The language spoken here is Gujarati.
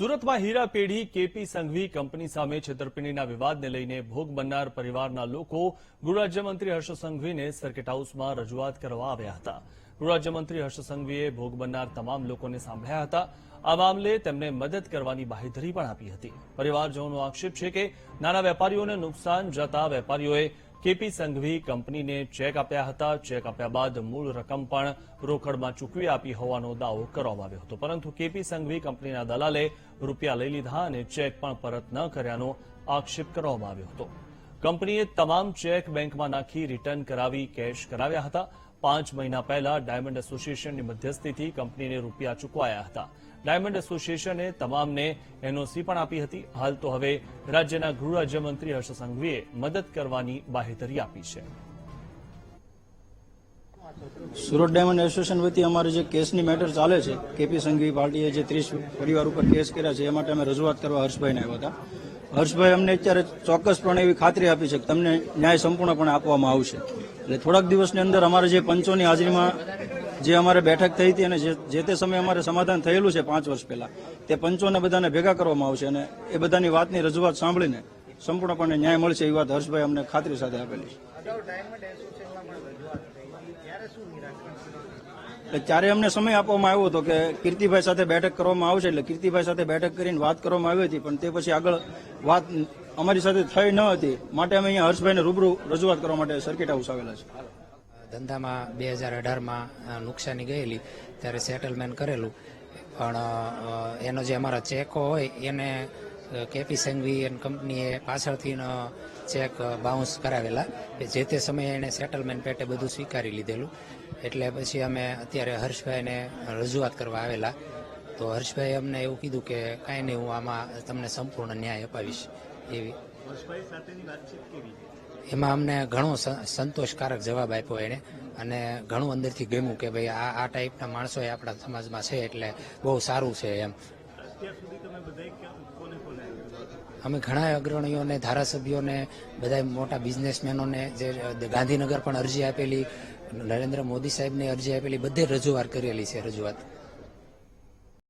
સુરતમાં હીરા પેઢી કેપી સંઘવી કંપની સામે છેતરપિંડીના વિવાદને લઈને ભોગ બનનાર પરિવારના લોકો ગૃહરાજ્યમંત્રી હર્ષ સંઘવીને સર્કિટ હાઉસમાં રજૂઆત કરવા આવ્યા હતા. ગૃહરાજ્યમંત્રી હર્ષ સંઘવીએ ભોગ બનનાર તમામ લોકોને સાંભળ્યા હતા. આ મામલે તેમને મદદ કરવાની બાહેધરી પણ આપી હતી. પરિવારજનોનો આક્ષેપ છે કે નાના વેપારીઓને નુકસાન જતા વેપારીઓએ કેપી સંઘવી કંપનીને ચેક આપ્યા હતા. ચેક આપ્યા બાદ મૂળ રકમ પણ રોકડમાં ચૂકવી આપી હોવાનો દાવો કરવામાં આવ્યો હતો. પરંતુ કેપી સંઘવી કંપનીના દલાલે રૂપિયા લઈ લીધા અને ચેક પણ પરત ન કર્યાનો આક્ષેપ કરવામાં આવ્યો હતો. કંપનીએ તમામ ચેક બેંકમાં નાખી રિટર્ન કરાવી, કેશ કરાવ્યા હતા. પાંચ મહિના પહેલા ડાયમંડ એસોસિએશનની મધ્યસ્થીથી કંપનીને રૂપિયા ચૂકવાયા હતા. ડાયમંડ એસોસિએશને તમામને એનઓસી પણ આપી હતી. હાલ તો હવે રાજ્યના ગૃહ રાજ્યમંત્રી હર્ષ સંઘવીએ મદદ કરવાની બાહેધરી આપી છે. સુરત ડાયમંડ એસોસિએશન વતી અમારે જે કેસની મેટર ચાલે છે, કેપી સંઘવી પાર્ટીએ જે ત્રીસ પરિવાર ઉપર કેસ કર્યા છે એ માટે અમે રજૂઆત કરવા હર્ષભાઈને આવ્યા હતા. હર્ષભાઈ અમને અત્યારે ચોક્કસપણે એવી ખાતરી આપી છે કે તમને ન્યાય સંપૂર્ણપણે આપવામાં આવશે. એટલે થોડાક દિવસની અંદર અમારે જે પંચોની હાજરીમાં જે અમારે બેઠક થઈ હતી અને જે તે સમયે અમારે સમાધાન થયેલું છે પાંચ વર્ષ પહેલા, તે પંચોને બધાને ભેગા કરવામાં આવશે અને એ બધાની વાતની રજૂઆત સાંભળીને સંપૂર્ણપણે ન્યાય મળશે એ વાત હર્ષભાઈ અમને ખાતરી સાથે આપેલી છે. ત્યારે અમને સમય આપવામાં આવ્યો હતો કે કીર્તિભાઈ સાથે બેઠક કરવામાં આવશે એટલે કીર્તિભાઈ સાથે બેઠક કરીને વાત કરવામાં આવી હતી, પણ તે પછી આગળ વાત અમારી સાથે થઈ ન હતી. માટે અમે અહીંયા હર્ષભાઈને રૂબરૂ રજૂઆત કરવા માટે સર્કિટ હાઉસ આવેલા છે. ધંધામાં બે હજાર અઢારમાં નુકસાની ગયેલી, ત્યારે સેટલમેન્ટ કરેલું. પણ એનો જે અમારા ચેકો હોય, એને કેપી સંઘવી એન કંપનીએ પાછળથીનો ચેક બાઉન્સ કરાવેલા જે તે સમયે એણે સેટલમેન્ટ પેટે બધું સ્વીકારી લીધેલું. એટલે પછી અમે અત્યારે હર્ષભાઈને રજૂઆત કરવા આવેલા. તો હર્ષભાઈ અમને એવું કીધું કે કાંઈ નહીં હું આમાં તમને સંપૂર્ણ ન્યાય અપાવીશ. એવી. એમાં અમને ઘણો સંતોષકારક જવાબ આપ્યો એણે. અને ઘણું અંદરથી ગમ્યું કે ભાઈ આ આ ટાઈપના માણસો આપણા સમાજમાં છે એટલે બહુ સારું છે એમ. અમે ઘણા અગ્રણીઓને, ધારાસભ્યોને બધા મોટા બિઝનેસમેનોને, જે ગાંધીનગર પણ અરજી આપેલી, નરેન્દ્ર મોદી સાહેબને અરજી આપેલી, બધે રજૂઆત કરેલી છે રજૂઆત.